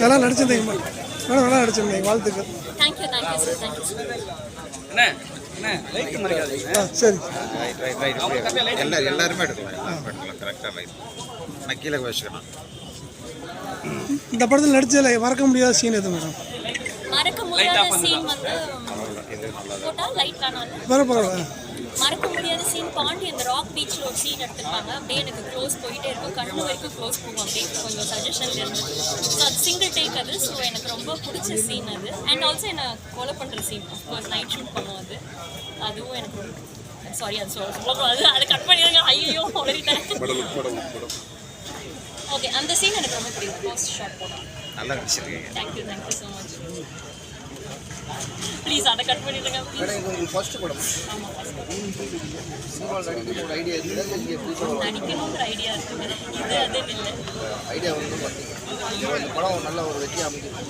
நல்லா நடிச்சிருந்தீங்க. மேடம் நல்லா நடிச்சிருந்தீங்க. வாழ்த்துக்கள். Thank you thank you sir thank you sir light சரி. ரைட் ரைட் ரைட் இப்படி எல்லாரும் எல்லாருமே எடுக்கலாம். கரெக்டாக ரைட் நான் கீழே வச்சுக்கிறேன். இந்த படத்தில் நடிச்சதில் மறக்க முடியாத சீன் எது மேடம்? மறக்க முடியாத சீன் வந்து போட்டா லைட் வேணாம் பரவாயில்ல பரவாயில்ல. மறக்க முடியாத சீன் பாண்டி அந்த ராக் பீச்சில் ஒரு சீன் எடுத்திருப்பாங்க. அப்படியே எனக்கு க்ளோஸ் போயிட்டே இருக்கும். கண்ணு வரைக்கும் க்ளோஸ் போகும். அப்படியே கொஞ்சம் சஜஷன்ல இருந்து ஸோ அது சிங்கிள் டேக் அது. ஸோ எனக்கு ரொம்ப பிடிச்ச சீன் அது. அண்ட் ஆல்சோ என்னை கொலை பண்ணுற சீன் அஃப்கோர்ஸ் நைட் ஷூட் பண்ணுவோம் அது. அதுவும் எனக்கு சாரி அது சொல்ல சொல்லக்கூடாது அதை கட் பண்ணிடுங்க. ஐயோ உளறிட்டேன். ஓகே அந்த சீன் எனக்கு ரொம்ப பிடிக்கும். ஃபர்ஸ்ட் ஷாட் போட்டோம் நல்லா நடிச்சிருக்கீங்க. Thank you thank you so much please அதை கட் பண்ணிடுங்க இது உங்களுக்கு ஃபர்ஸ்ட் படம். சினிமாவில் நடிக்கணும் ஒரு ஐடியா இருக்குது நீங்கள் நடிக்கணுங்கிற ஐடியா இருக்குது இது அதுன்னு இல்லை. ஐடியா வந்து பார்த்தீங்க இந்த படம் நல்ல ஒரு வெற்றி அமைஞ்சிருக்கு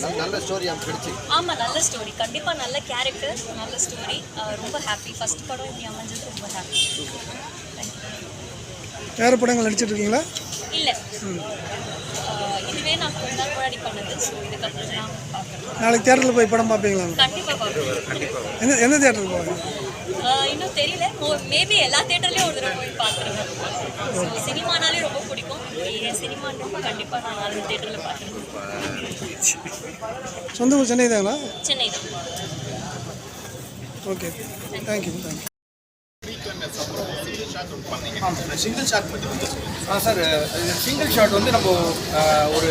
நல்ல நல்ல ஸ்டோரி அமைச்சிடுச்சு ஆமாம் நல்ல ஸ்டோரி கண்டிப்பாக நல்ல கேரக்டர் நல்ல ஸ்டோரி ரொம்ப ஹாப்பி ஃபர்ஸ்ட் படம் இப்படி அமைஞ்சது ரொம்ப ஹாப்பி வேறு படங்கள் நடிச்சிட்டு இருக்கீங்களா? இல்லை இதுவே நான் கொஞ்ச நாள் முன்னாடி பண்ணது. ஸோ இதுக்கப்புறம் நான் பார்க்குறேன் நாளைக்கு தேட்டரில் போய் படம் பார்ப்பீங்களா? கண்டிப்பாக பார்க்குறேன் எந்த எந்த தேட்டருக்கு போவீங்க? இன்னும் தெரியல. மேபி எல்லா தேட்டர்லேயும் ஒரு தடவை போய் பார்க்குறேன் சினிமானாலே ரொம்ப பிடிக்கும். சினிமான்னு கண்டிப்பாக நான் நாலு தேட்டரில் பார்க்குறேன் சொந்த ஊர் சென்னை தாங்களா சென்னை தான். Okay. Thank you thank you single shot ah sir single shot வந்து நம்ம ஒரு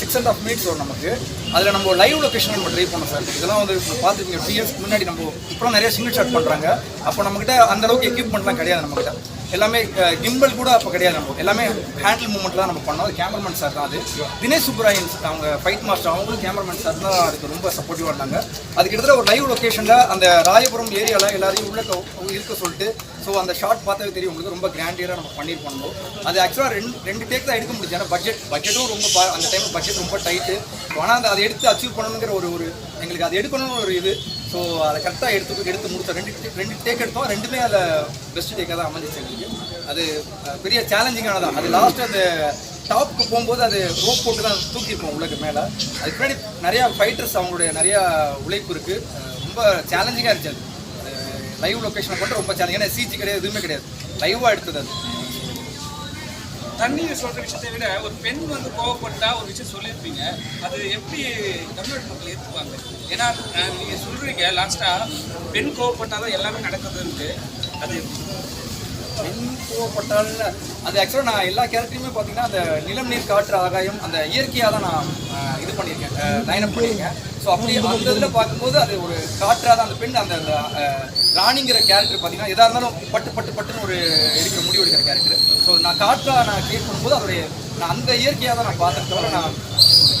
சிக்ஸ் அண்ட் ஆஃப் மினிட்ஸ் வரும் நமக்கு. அதில் நம்ம லைவ் லொகேஷன் நம்ம ட்ரை பண்ணோம் சார். இதெல்லாம் வந்து பார்த்துருக்கீங்க டூ இயர்ஸ்க்கு முன்னாடி நம்ம இப்போலாம் நிறைய சிங்கிள் ஷாட் பண்ணுறாங்க அப்போ நம்மக்கிட்ட அந்த அளவுக்கு எக்யூப்மெண்ட்லாம் கிடையாது நம்மக்கிட்ட எல்லாமே கிம்பல் கூட அப்போ கிடையாது நம்ம எல்லாமே ஹேண்டில் மூமெண்ட் தான் நம்ம பண்ணோம். அது கேமராமேன் சார் தான் அது. தினேஷ் சுப்ராயன் அவங்க ஃபைட் மாஸ்டர் அவங்களும் கேமராமேன் சார் தான் அதுக்கு ரொம்ப சப்போர்ட்டிவாக இருந்தாங்க. அது கிட்டத்தட்ட ஒரு லைவ் லொகேஷனில் அந்த ராயபுரம் ஏரியாவில் எல்லாரையும் உள்ள இருக்க சொல்லிட்டு ஸோ அந்த ஷாட் பார்த்தாவே தெரியும். உங்களுக்கு ரொம்ப கிராண்டியராக நம்ம பண்ணியிருப்போம் அது ஆக்சுவலாக ரெண்டு ரெண்டு டேக் தான் எடுக்க முடிஞ்சு. ஏன்னா பட்ஜெட் பட்ஜெட்டும் ரொம்ப அந்த டைம் பட்ஜெட் ரொம்ப டைட்டு ஆனால் அந்த அதை எடுத்து அச்சீவ் பண்ணணுங்கிற ஒரு ஒரு எங்களுக்கு அது எடுக்கணும்னு ஒரு இது. ஸோ அதை கரெக்டாக எடுத்து எடுத்து முடித்தோம் ரெண்டு ரெண்டு டேக் எடுத்தோம். ரெண்டுமே அதில் பெஸ்ட் டேக்காக தான் அமைஞ்சிச்சு எங்களுக்கு. அது பெரிய சேலஞ்சிங்கானதான் அது லாஸ்ட் அந்த டாப்புக்கு போகும்போது அது ரோப் போட்டு தான் தூக்கியிருப்போம் உள்ளக்கு மேலே. அதுக்கு முன்னாடி நிறையா ஃபைட்டர்ஸ் அவங்களுடைய நிறையா உழைப்பு இருக்குது ரொம்ப சேலஞ்சிங்காக இருந்துச்சு அது. லைவ் லொக்கேஷனை கொண்டு ரொம்ப சேலஞ்ச் ஏன்னா சிஜி கிடையாது எதுவுமே கிடையாது. லைவாக எடுத்தது அது. தண்ணி சொல்ற விஷயத்தை விட ஒரு பெண் வந்து கோவப்பட்டா ஒரு விஷயம் சொல்லியிருப்பீங்க. அது எப்படி தமிழ் மக்கள் ஏற்றுப்பாங்க ஏன்னா அஹ், நீங்க சொல்றீங்க லாஸ்டா பெண் கோவப்பட்டாதான் எல்லாமே நடக்குதுன்ட்டு அது பெண் கோவப்பட்டால் அது ஆக்சுவலாக நான் எல்லா கேரக்டரையுமே பார்த்தீங்கன்னா அந்த நிலம் நீர் காற்று ஆகாயம் அந்த இயற்கையாக தான் நான் இது பண்ணியிருக்கேன் நயனம் பண்ணியிருக்கேன். ஸோ அப்படி அந்த இதில் பார்க்கும்போது அது ஒரு காற்றாக தான் அந்த பெண் அந்த ராணிங்கிற கேரக்டர் பார்த்தீங்கன்னா எதாக இருந்தாலும் பட்டு பட்டு பட்டுன்னு ஒரு எடுக்கிற முடிவு எடுக்கிற கேரக்டர் ஸோ நான் காற்றாக நான் கிரியேட் பண்ணும்போது அதோடைய நான் அந்த இயற்கையாக தான் நான் பார்த்தேன். தவிர நான்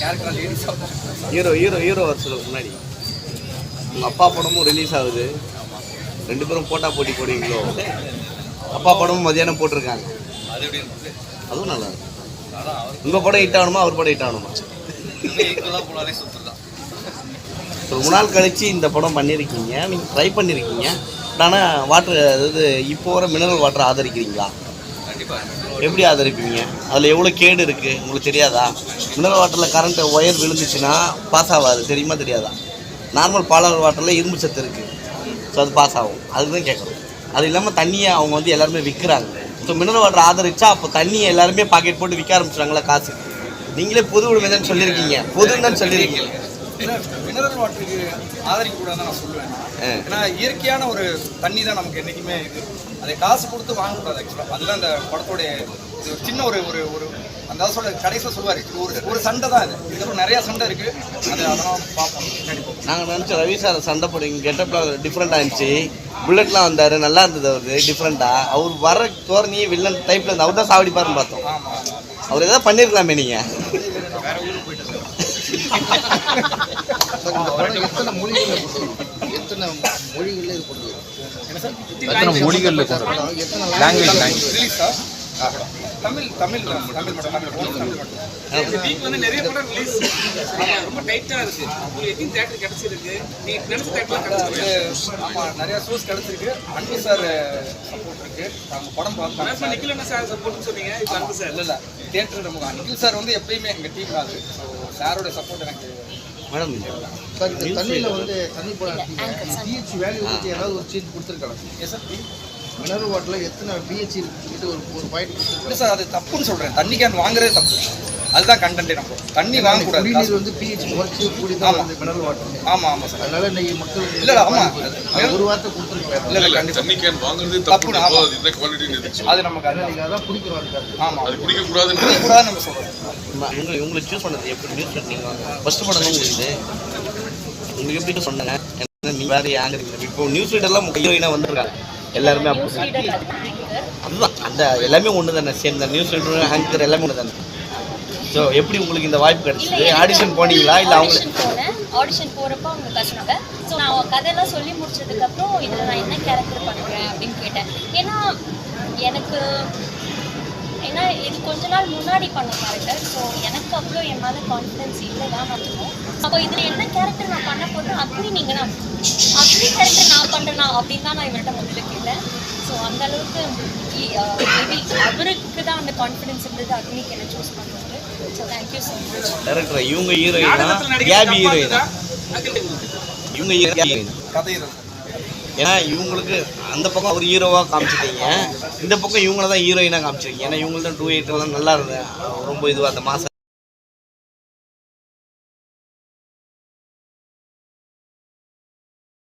கேரக்டர் லேடிஸாக ஹீரோ ஹீரோ ஹீரோ வருஷத்துக்கு முன்னாடி. உங்க அப்பா படமும் ரிலீஸ் ஆகுது. ரெண்டு பேரும் போட்டா போட்டி போடுவீங்களோ? அப்பா படமும் மதியானம் போட்டிருக்காங்க. அதுவும் நல்லா இருக்கு. உங்க படம் ஹிட் ஆகணுமா? அவர் படம் ஹிட் ஆகணுமா? ரொம்ப நாள் கழிச்சு இந்த படம் பண்ணியிருக்கீங்க நீங்கள் ட்ரை பண்ணியிருக்கீங்க ஆனால் வாட்டர் அதாவது இப்போ வர மினரல் வாட்டர் ஆதரிக்கிறீங்களா? எப்படி ஆதரிப்பீங்க? அதில் எவ்வளோ கேடு இருக்குது உங்களுக்கு தெரியாதா? மினரல் வாட்டரில் கரண்ட் ஒயர் விழுந்துச்சுன்னா பாஸ் ஆகாது. தெரியுமா தெரியாதா? நார்மல் பாலர் வாட்டரில் இரும்பு சத்து இருக்குது ஸோ அது பாஸ் ஆகும். அதுதான் கேட்குறோம் அது இல்லாமல் தண்ணியை அவங்க வந்து எல்லாருமே விற்கிறாங்க ஸோ மினரல் வாட்டர் ஆதரிச்சா அப்போ தண்ணியை எல்லாருமே பாக்கெட் போட்டு விற்க ஆரம்பிச்சிட்டாங்களா காசு. நீங்களே பொது உடைமைதான் சொல்லியிருக்கீங்க. பொதுன்னு தான் சொல்லியிருக்கீங்க. மினரல் வாட்டருக்கு ஆதரிக்க கூடாதுன்னு நான் சொல்லுவேன். ஏன்னா இயற்கையான ஒரு தண்ணி தான் நமக்கு என்றைக்குமே இது. அதை காசு கொடுத்து வாங்கக்கூடாது ஆக்சுவலாக அதுதான் அந்த படத்தோடைய இது. ஒரு சின்ன ஒரு ஒரு ஒரு அந்த சொல்ல கடைசியில் சொல்லுவார். ஒரு ஒரு சண்டை தான் இது. இதுக்கப்புறம் நிறைய சண்டை இருக்கு. அது அதெல்லாம் பார்ப்போம். கண்டிப்பாக நாங்கள் நினச்சோம் ரவி சார் சண்டை போடுங்க கெட்டப்லாம் டிஃப்ரெண்ட்டாக இருந்துச்சு புல்லட்லாம் வந்தார். நல்லா இருந்தது அவரு. டிஃப்ரெண்ட்டாக அவர் வர தோரணியே வில்லன் டைப்பில் இருந்து அவர் தான் சாவடிப்பாருன்னு பார்த்தோம். அவர் எதாவது பண்ணியிருக்கலாமே நீங்கள் எத்தனை மொழிகளில் எத்தனை மொழிகளில் இது கொடுத்துருக்கோம் எத்தனை மொழிகளில் எத்தனை லாங்குவேஜ் லாங்குவேஜ் ரிலீஸா தமிழ் தமிழ் தமிழ் மட்டும் தமிழ் only தமிழ் மட்டும். இந்த வீக் வந்து நிறைய படம் ரிலீஸ் ரொம்ப டைட்டா இருக்கு. உங்களுக்கு எத்தனை தேட்டர் கிடைச்சிருக்கு. நீ நினைச்ச தேட்டர்லாம் கிடைச்சிருக்கு? ஆமாம் நிறைய ஷோஸ் கிடச்சிருக்கு. அன்பு சார் சப்போர்ட் இருக்கு. அவங்க படம் பார்த்தாங்க நிக்கில் என்ன சார் சப்போர்ட்னு சொன்னீங்க இப்போ அன்பு சார் இல்லை இல்லை தேட்டர் நம்ம நிக்கில் சார் வந்து எப்பயுமே எங்கள் டீம் ஸோ சாரோட சப்போர்ட் எனக்கு மேடம் சார் இந்த தண்ணியில் வந்து தண்ணி போட பிஹெச் வேல்யூ வச்சு ஏதாவது ஒரு சீட் கொடுத்துருக்கலாம். எஸ் சார் மினரல் வாட்டரில் எத்தனை பிஹெச் இது ஒரு ஒரு பாயிண்ட் இல்லை சார் அது தப்புன்னு சொல்கிறேன் தண்ணி கேன் வாங்குறதே தப்பு. அதுதான் கண்டென்ட்டே நம்ம தண்ணி வாங்கக்கூடாது. குடிநீர் வந்து பிஹெச் குறைச்சி கூடி தான். வந்து மினரல் வாட்டர் ஆமாம் ஆமாம் சார். அதனால இன்னைக்கு மக்களுக்கு இல்ல, ஆமா. ஒரு வார்த்தை கொடுத்துருக்கலாம் இல்லை. இல்லை கண்டிப்பாக தண்ணி கேன் வாங்குறதே தப்பு, தப்பு ஆமா. அது என்ன குவாலிட்டின்னு எதுக்கு அது நமக்கு அது நீங்கள் அதான் குடிக்கிறோம் இருக்காது ஆமாம் அது குடிக்க கூடாதுன்னு குடிக்கக்கூடாதுன்னு நம்ம சொல்கிறோம் இவங்க இவங்களை சூஸ் பண்ணது எப்படி? நியூஸ் நீங்கள் ஃபஸ்ட்டு படம் உங்களுக்கு உங்களுக்கு எப்படி சொன்னாங்க நீ வேற யாங்க இப்போ நியூஸ் ரீடர்லாம் ஹீரோயினாக வந்திருக்காங்க. எல்லாருமே ஆங்கர் அதுதான். அந்த எல்லாமே ஒன்று தானே தான். நியூஸ் ரீடர் ஹேங்கர் எல்லாமே ஒன்று தானே ஸோ எப்படி உங்களுக்கு இந்த வாய்ப்பு கிடைச்சது? ஆடிஷன் போனீங்களா? இல்லை அவங்க ஆடிஷன் போனேன். ஆடிஷன் போகிறப்போ அவங்க கஷ்டாங்க ஸோ நான் கதையெல்லாம் சொல்லி முடிச்சதுக்கப்புறம் இதில் நான் என்ன கேரக்டர் பண்ணுறேன் அப்படின்னு கேட்டேன். ஏன்னா எனக்கு ஏன்னா இது கொஞ்ச நாள் முன்னாடி பண்ண கேரக்டர் ஸோ எனக்கு அவ்வளோ என் மேலே கான்ஃபிடன்ஸ் இல்லை தான் இருக்கும் அப்போ இதில் என்ன கேரக்டர் நான் பண்ண போகிறேன் அக்னி நீங்கள் நான் அக்னி கேரக்டர் நான் பண்ணுறேன்னா அப்படின்னு தான் நான் இவர்கிட்ட முதல்ல கேட்டேன். ஸோ அந்த அளவுக்கு மேபி அவருக்கு தான் அந்த கான்ஃபிடன்ஸ் இருந்தது. அக்னிக்கு என்ன சூஸ் மச் டேரக்டர் இவங்க ஹீரோயினா கேபி ஹீரோயினா. இவங்க ஹீரோயின் ஏன்னா இவங்களுக்கு அந்த பக்கம் ஒரு ஹீரோவாக காமிச்சிட்டீங்க. இந்த பக்கம் இவங்கள தான் ஹீரோயினாக காமிச்சிருக்கீங்க. ஏன்னா இவங்க தான் டூ எயிட்லாம் நல்லா இருந்தேன். ரொம்ப இதுவாக அந்த மாசம்